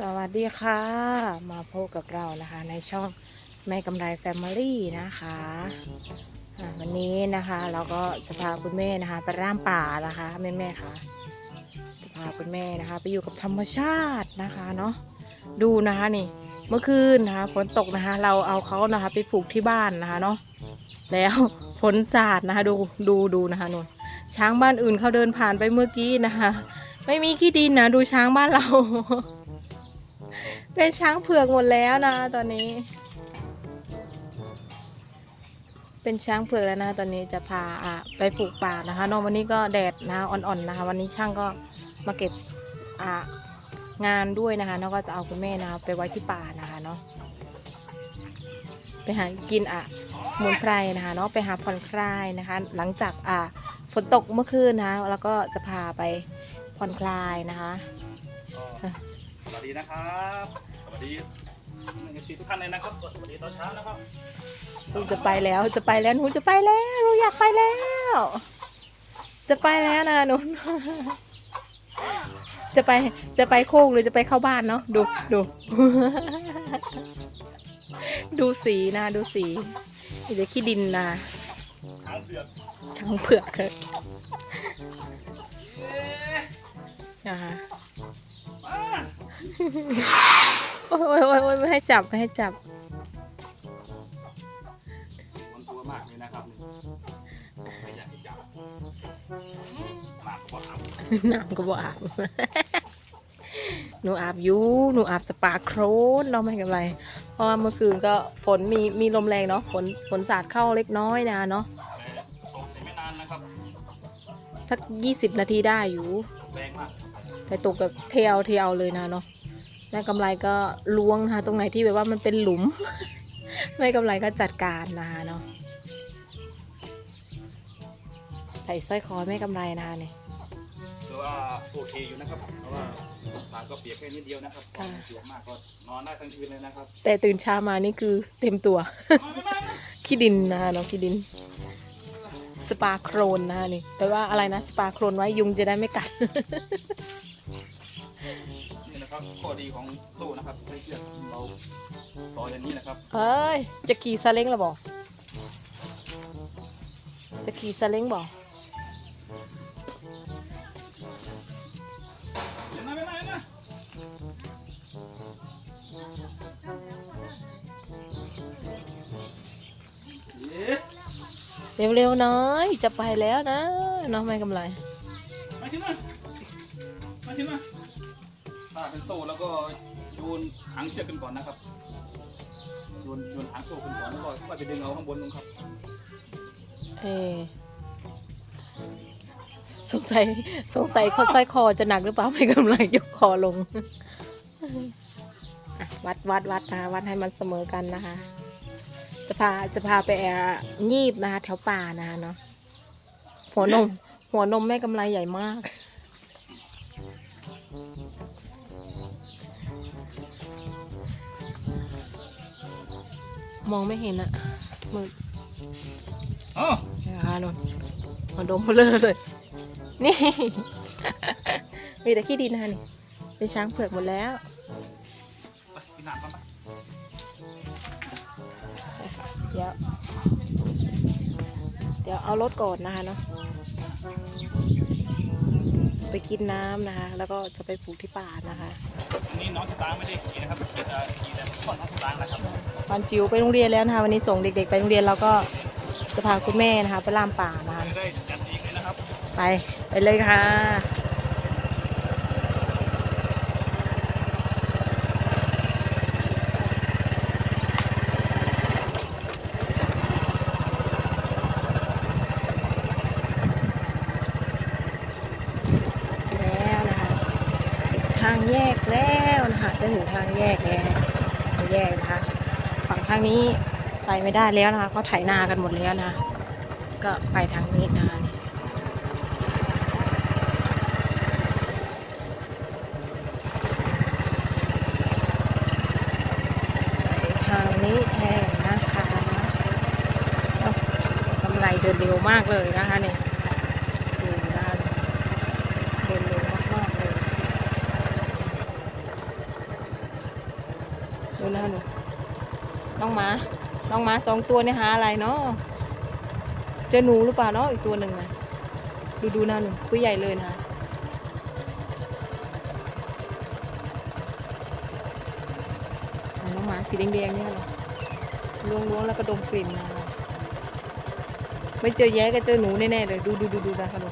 สวัสดีค่ะ มาพบกับเรานะคะ ในช่องแม่กำไรแฟมิลี่นะคะวันนี้นะคะเราก็จะพาคุณแม่นะคะไปร่ามป่านะคะแม่แม่ค่ะจะพาคุณแม่นะคะ ไปอยู่กับธรรมชาตินะคะเนาะดูนะคะนี่เมื่อคืนนะคะฝนตกนะคะ เราเอาเขานะคะ ไปปลูกที่บ้านนะคะเนาะแล้วฝนสาดนะคะ ดูดูดูนะคะนนช้างบ้านอื่นเขาเดินผ่านไปเมื่อกี้นะคะ ไม่มีขี้ดินนะดูช้างบ้านเรา เป็นช้างเผือกหมดแล้วนะ ตอนนี้ เป็นช้างเผือกแล้วนะ ตอนนี้จะพาไปปลูกป่านะคะเนอะวันนี้ก็แดดนะอ่อนๆนะคะ วันนี้ช่างก็มาเก็บงานด้วยนะคะแล้วก็จะเอาคุณแม่นะคะไปไว้ที่ป่านะคะเนาะไปหากินอะสมุนไพรนะคะเนาะไปหาผ่อนคลายนะคะ หลังจากอะฝนตกเมื่อคืนนะแล้วก็จะพาไปผ่อนคลายนะคะ สวัสดีนะครับ สวัสดีนักกีฬาทุกท่านเลยนะครับสวัสดีตอนเช้านะครับหนูจะไปแล้วจะไปแล้วหนูจะไปแล้วหนูอยากไปแล้ว จะไปแล้วนะหนู จะไปจะไปโคกหรือจะไปเข้าบ้านเนาะดูดู ดูสีนะดูสีเดี๋ยวขี้ดินนะช้างเผือกช่างเผือกเถอะนะคะมา โอ้ยโอ้ยโอ้ยไม่ให้จับไม่ให้จับมันตัวมากเลยนะครับไม่อยากจะจับมากกว่าเอาน้ำก็บอาบหนูอาบอยูหนูอาบสปาโครนเราไม่กันไร เพราะว่าเมื่อคืนก็ฝนมีมีลมแรงเนาะฝนฝนสาดเข้าเล็กน้อยนะเนาะแต่ตกแต่ไม่นานนะครับ สักยี่สิบนาทีได้อยู่ แรงมากแต่ตกแบบเที่ยวเที่ยวเลยนะเนาะ แม่กำไรก็ล้วงนะคะตรงไหนที่แบบว่ามันเป็นหลุม แม่กำไรก็จัดการนะคะเนาะใส่สร้อยคอแม่กำไรนะคะเนี่ยคือว่าโอเคอยู่นะครับเพราะว่าสารก็เปียกแค่นิดเดียวนะครับค่ะไม่เปียกมากก็นอนได้ทั้งคืนเลยนะครับแต่ตื่นเช้ามานี่คือเต็มตัว ขี้ดินนะคะเนาะขี้ดิน สปาโครนนะคะนี่แปลว่าอะไรนะ สปาโครนไว้ยุงจะได้ไม่กัดนี่นะครับ ข้อดีของโซ่นะครับใช้เชือกเราต่ออย่างนี้นะครับเอ้ย จะขี่ซาเล้งหรอบอกจะขี่ซาเล้งบอกเห็นไหมเห็นไหมเห็นไหมเอ๊ะเร็วๆหน้อย จะไปแล้วนะ น้องไม่กำไรมาชิมมามาชิมมาถ้า เป็นโซ่แล้วก็โยนหางเชือกขึ้นก่อนนะครับโยนโยนหางโซ่ขึ้นก่อนแล้วก็ค่อยไปดึงเอาข้างบนลงครับ เออสงสัยสงสัยข้อสร้อยคอจะหนักหรือเปล่าไม่กำไรยกคอลงอะวัดวัดวัดนะคะวัดให้มันเสมอกันนะคะ จะพาจะพาไปแอบงีบนะคะแถวป่านะคะเนาะหัวนม หัวนมแม่กำไรใหญ่มาก มองไม่เห็นอะมืดอ๋อนะคะนนหัวนมเบลอเลย นี่ มีแต่ขี้ดินนะคะนี่เป็นช้างเผือกหมดแล้วไปกินน้ำกันไปเดี๋ยว เดี๋ยวเอารถก่อนนะคะเนาะ ไปกินน้ำนะคะ แล้วก็จะไปปลูกที่ป่านะคะอันนี้น้องสตางค์ไม่ได้ขี่นะครับจะขี่แต่พ่อน้องสตางค์นะครับตอนจิ๋วไปโรงเรียนแล้วนะคะวันนี้ส่งเด็ก ๆ ไปโรงเรียนเราก็จะพาคุณแม่นะคะ ไปล่ามป่านะคะจะได้จัดอีกเลยนะครับไปไปเลยค่ะ แล้วนะคะถึงทาง แยกแล้วนะคะจะถึงทางแยกแล้วทางแยกนะคะ ฝั่งทางนี้ไปไม่ได้แล้วนะคะเขาไถนากันหมดแล้วนะ ก็ไปทางนี้นะคะทางนี้แทนนะคะกำไรเดินเร็วมากเลยนะคะเนี่ยดูนะคะเดินเร็วมากๆเลย นะหนู น้องหมา น้องหมาสองตัวเนี่ยหาอะไรเนาะเจอหนูหรือเปล่าเนาะอีกตัวหนึ่งนะดูดูนะหนูตัวใหญ่เลยนะน้องหมาสีแดงๆเนี่ยหรอล้วงล้วงแล้วก็ดมกลิ่นนะไม่เจอแย้ก็เจอหนูแน่ๆเลยดูดูดูดูนะคะหนู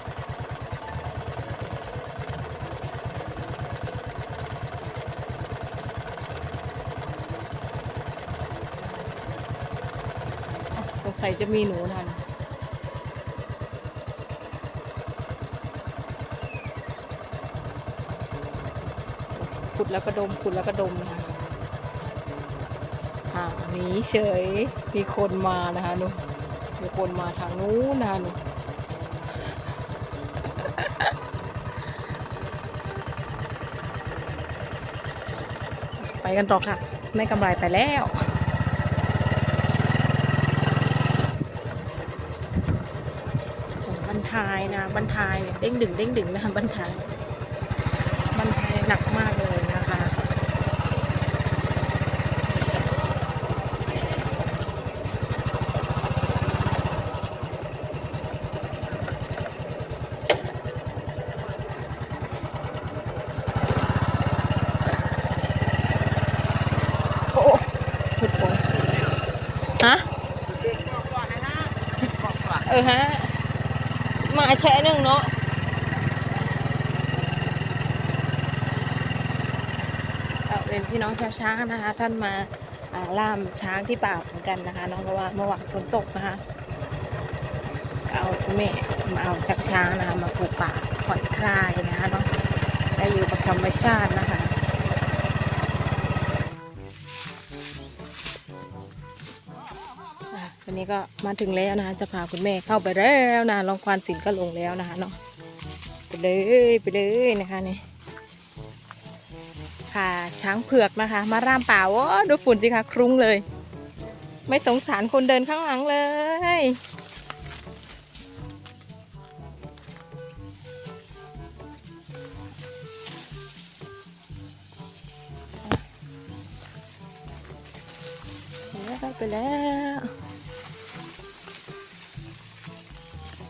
สงสัยจะมีหนูนะหนูขุดแล้วก็ดมขุดแล้วก็ดมนะคะอ่าหนีเฉยมีคนมานะคะหนูมีคนมาทางนู้นนะคะหนูไปกันต่อค่ะ ไม่กำไรไปแล้วโอ้บันทายนะบันทายเนี่ยเด้งดึงเด้งดึงนะคะบันทายบันทายหนักมากเลยนะคะโอ้หฮะเออฮะ มาแชะหนึ่งเนาะเอาเป็นพี่น้องชาวช้างนะคะ ท่านมาล่ามช้างที่ป่าเหมือนกันนะคะน้องเพราะว่าเมื่อวานฝนตกนะคะเอาคุณแม่มาเอาชักช้างนะคะมาปลูกป่าผ่อนคลายนะคะเนาะได้อยู่กับธรรมชาตินะคะ นี้ก็มาถึงแล้วนะคะจะพาคุณแม่เข้าไปแล้วนะลองควานสินก็ลงแล้วนะคะเนาะไปเลยไปเลยนะคะนี่ค่ะช้างเผือกนะคะ มาร่ามป่าโอ้ดูฝุ่นสิคะคลุ้งเลย ไม่สงสารคนเดินข้างหลังเลยไปแล้ว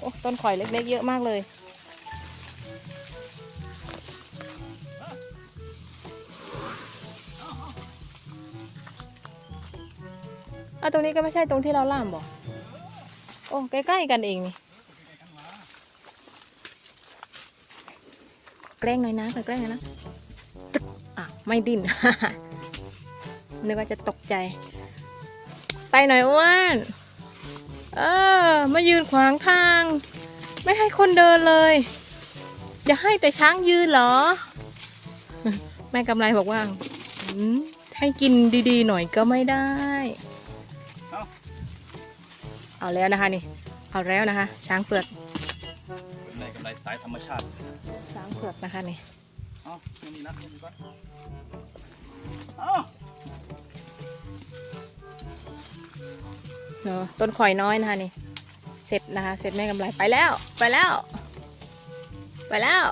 อ้ต้นข่อยเล็กๆเยอะมากเลย อะตรงนี้ก็ไม่ใช่ตรงที่เราล่ามบอกโอ้ใกล้ๆกันเองนี่แกล้งหน่อยนะขอแกล้งหน่อยนะตึ๊กอะไม่ดิ้น นึกว่าจะตกใจ ไปหน่อยอ้วน เออ มายืนขวางทาง ไม่ให้คนเดินเลยจะให้แต่ช้างยืนเหรอ แม่กำไรบอกว่าอืมให้กินดีๆ หน่อยก็ไม่ได้ เอาแล้วนะคะนี่ เอาแล้วนะคะ ช้างเผือกในกำไรสายธรรมชาติ ช้างเผือกนะคะนี่เอ้าไม่มีนะไม่มีก่อนเอ้า เนอะต้นข่อยน้อยนะคะนี่ เสร็จนะคะ เสร็จแม่กำไรไปแล้ว ไปแล้ว ไปแล้ว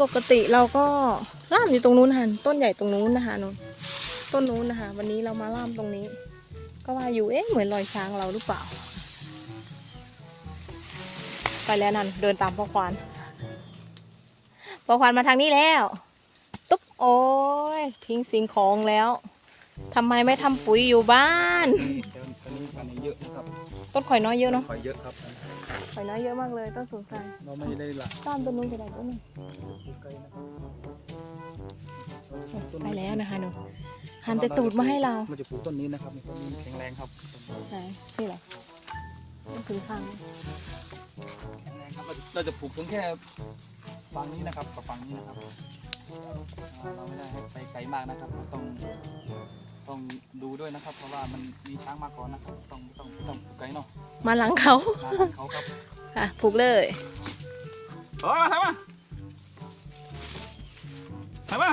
ปกติเราก็ล่ามอยู่ตรงนู้นค่ะต้นใหญ่ตรงนู้นนะคะนู้นต้นนู้นนะคะ วันนี้เรามาล่ามตรงนี้ ก็ว่าอยู่เอ๊ะเหมือนรอยช้างเราหรือเปล่า ไปแล้วนั่นเดินตามพ่อควานพ่อควานมาทางนี้แล้ว ตุ๊บโอ้ยทิ้งสิ่งของแล้ว ทำไมไม่ทำปุ๋ยอยู่บ้านนี่เดินตอนนี้อันนี้เยอะนะครับต้นข่อยน้อยเยอะเนาะ คอยเยอะครับ ข่อยน้อยเยอะมากเลยต้นสนใจเราไม่ได้ละต้นต้นนู้นจะได้ต้นนึงปลูกไกลนะครับไปแล้วนะคะหนูหันแต่ตูดมาให้เรามันจะปลูกต้นนี้นะครับต้นนี้แข็งแรงครับไหนนี่เหรอต้นถึงข้างแข็งแรงครับเราจะเราจะปลูกถึงแค่ฝั่งนี้นะครับกับฝั่งนี้นะครับอ่าเราไม่ได้ให้ไปไกลมากนะครับ ต้อง ต้องดูด้วยนะครับ เพราะว่ามันมีช้างมาก่อนนะครับต้องต้องต้องปลูกไกลเนาะมาหลังเขามาหลังเขาครับอะผูกเลยเฮ้ยมาทำมาทำมา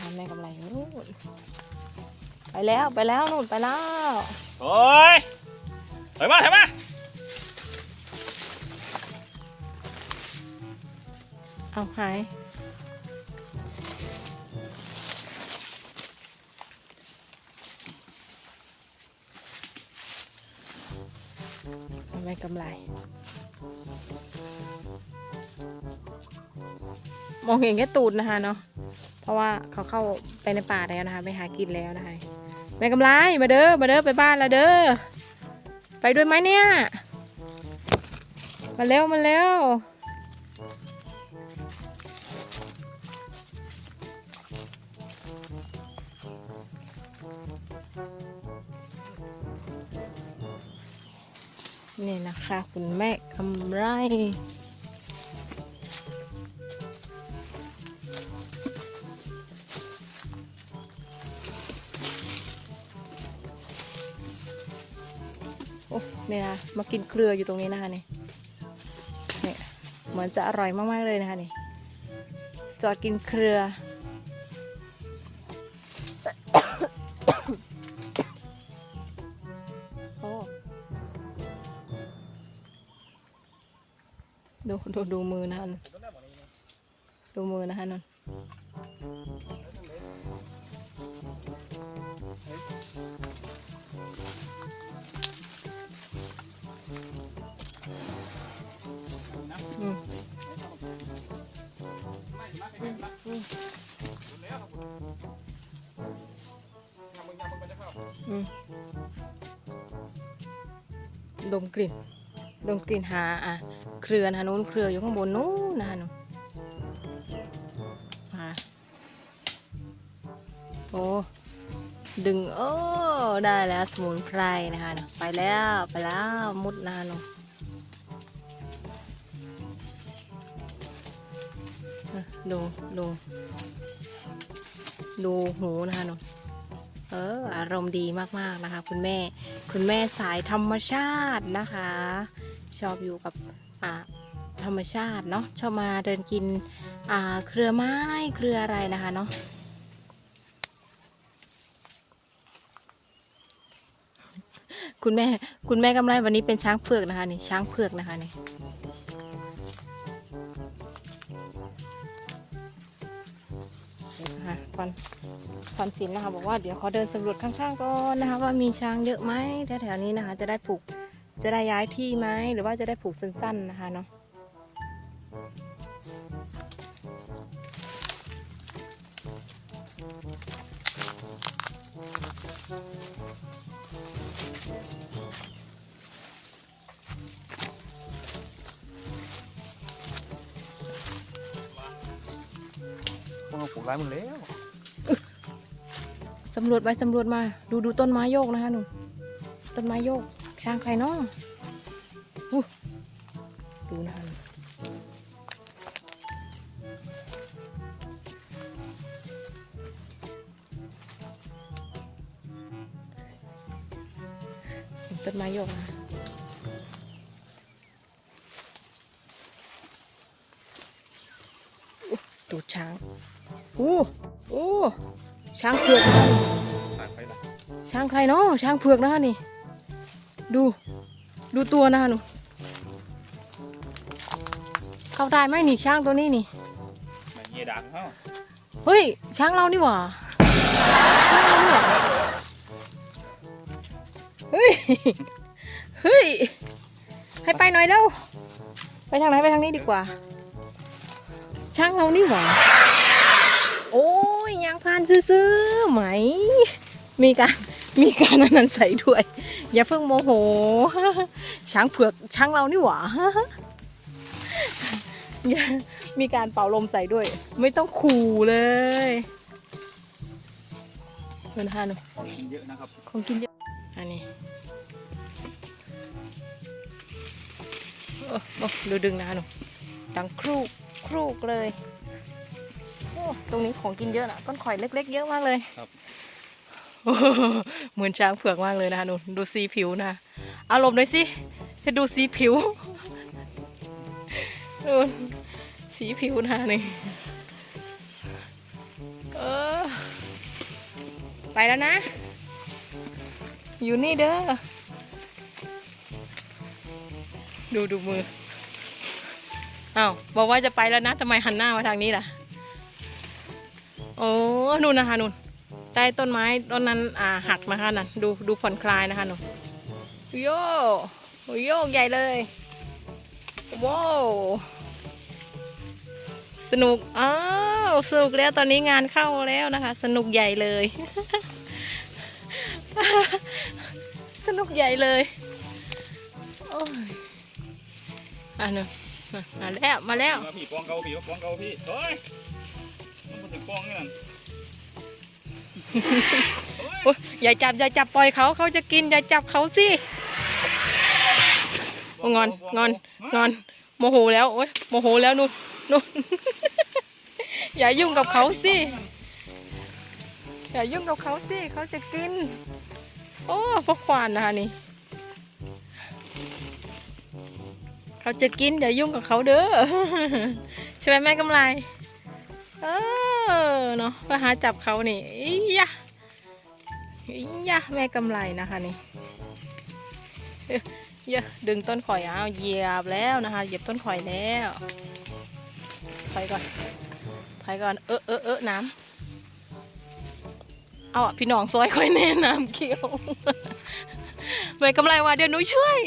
ทำแม่กำไรนู่นไปแล้วไปแล้วนู่นไปแล้วโอ้ยถอยมาถอยมาเอาหาย กำไร มองเห็นแค่ตูดนะคะเนาะเพราะว่าเขาเข้าไปในป่าแล้วนะคะ ไปหากินแล้วนะคะแม่กำไรมาเด้อมาเด้อไปบ้านแล้วเด้อไปด้วยไหมเนี่ย มาเร็วมาเร็ว นี่นะคะ คุณแม่กำไรโอ้เนี่ยนะมากินเกลืออยู่ตรงนี้นะคะนี่เนี่ยเหมือนจะอร่อยมาก ๆ เลยนะคะนี่จอดกินเครือ ดูดูมือนะคะดูมือนะคะนนอืมอืมดมกลิ่น ดมกลิ่นหาอะ เครือนะนู้นเครืออยู่ข้างบนนู้นนะคะนู้นมาโอ้ดึงโอ้ได้แล้วสมุนไพรนะคะ ไปแล้วไปแล้วมุดนะคะนู้นดูดูดูหูนะคะนู้นเอออารมณ์ดีมากๆนะคะ คุณแม่คุณแม่สายธรรมชาตินะคะ ชอบอยู่กับ ธรรมชาติเนาะชอบมาเดินกินเครือไม้เครืออะไรนะคะเนาะคุณแม่คุณแม่กำไรวันนี้เป็นช้างเผือกนะคะนี่ช้างเผือกนะคะนี่นะคะฟันฟันสินนะคะบอกว่าเดี๋ยวขอเดินสำรวจข้างๆก่อนนะคะ ว่ามีช้างเยอะไหมแถวๆนี้นะคะ จะได้ผูก จะได้ย้ายที่ไหมหรือว่าจะได้ผูกสั้นๆนะคะเนาะพวกเราปลูกร้ายหมดแล้วสำรวจไปสำรวจมา ดูดูต้นไม้โยกนะคะหนูต้นไม้โยก ช้างใครเนาะอู้ดูนะคะหนูต้นไม้โยกนะคะอู้ตูดช้างอู้อู้ช้างเผือกนะคะนี่ตายไปละช้างใครเนาะช้างเผือกนะคะนี่ ดู ดูตัวนะคะหนู เข้าได้ไหมนี่ช้างตัวนี้นี่แม่เงี้ยดังเฮ้าเฮ้ย ช้างเรานี่หว่าช้างเรานี่หว่าเฮ้ย เฮ้ย ให้ไปหน่อยเร็ว ไปทางไหนไปทางนี้ดีกว่า ช้างเรานี่หว่า โอ้ยยางพานซื้อๆไหม มีการ มีการอันนั้นใส่ด้วย อย่าเพิ่งโมโห ช้างเผือกช้างเรานี่หว่าอย่ามีการเป่าลมใส่ด้วย ไม่ต้องขู่เลยเดินทางหนูของกินเยอะนะครับของกินเยอะอันนี้โอ้โอ้ดูดึงนะคะหนูดังครูกครูกเลยโอ้ตรงนี้ของกินเยอะนะต้นข่อยเล็ก ๆ เยอะมากเลยครับโอ้โห เหมือนช้างเผือกมากเลยนะคะหนูดูสีผิวนะอารมณ์หน่อยสิจะดูสีผิวดูสีผิวนะนี่เออไปแล้วนะ อยู่นี่เด้อดูดูมืออ้าวบอกว่าจะไปแล้วนะทำไมหันหน้ามาทางนี้ล่ะ โอ้นู่นนะคะนู่น ใต้ต้นไม้ต้นนั้นอ่าหักนะคะนั่นดูดูผ่อนคลายนะคะหนูโยโยกใหญ่เลยว้าวสนุกอ้าวสนุกแล้วตอนนี้งานเข้าแล้วนะคะ สนุกใหญ่เลย สนุกใหญ่เลยโอ้ยอะหนูมาแล้วมาแล้วมาพี่ปองเกาพี่ปองเกาพี่เฮ้ยมันมาถึงปองนี่นั่น โอ๊ยอย่าจับอย่าจับปล่อยเขาเขาจะกินอย่าจับเขาสิโอ้งอนงอนงอน โมโหแล้วโอ๊ยโมโหแล้วนู่นนู่นอย่ายุ่งกับเขาสิอย่ายุ่งกับเขาสิเขาจะกิน โอ้พวกควานนะคะนี่เขาจะกินอย่ายุ่งกับเขาเด้อใช่ไหมแม่กำไรเออ เนาะก็หาจับเขานี่อียะอียะแม่กำไรนะคะนี่เยเยอะดึงต้นข่อยเอาเหยียบแล้วนะคะเหยียบต้นข่อยแล้วถอยก่อนถอยก่อนเออเออเออน้ำเอาอะพี่น้องซอยค่อยแน่น้ำเขียวแม่กำไรว่าเดี๋ยวหนูช่วย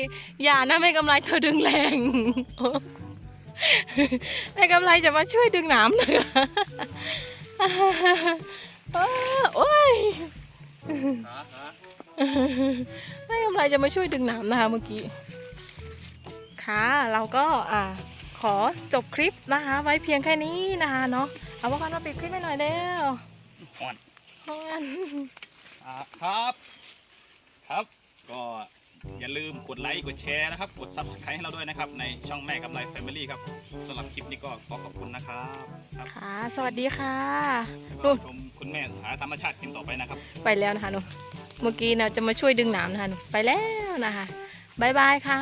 อย่านะแม่กำไรเธอดึงแรง แม่กำไรจะมาช่วยดึงน้ำนะคะอ้าโอ้ยขาขาไม่กำไรจะมาช่วยดึงน้ำนะคะเมื่อกี้ ค่ะ เราก็อ่าขอจบคลิปนะคะ ไว้เพียงแค่นี้นะคะเนาะ เอาว่ากันมาปิดคลิปให้หน่อยเร็วอ่อนเพราะงั้นอ่าครับ ครับก็ อย่าลืมกดไลค์กดแชร์นะครับ กด subscribe ให้เราด้วยนะครับ ในช่องแม่กำไร Family ครับสำหรับคลิปนี้ก็ขอขอบคุณนะครับครับค่ะ สวัสดีค่ะแล้วก็ชมคุณแม่หาธรรมชาติกินต่อไปนะครับ ไปแล้วนะคะหนูเมื่อกี้เราจะมาช่วยดึงน้ำนะคะหนูไปแล้วนะคะบายบายค่ะ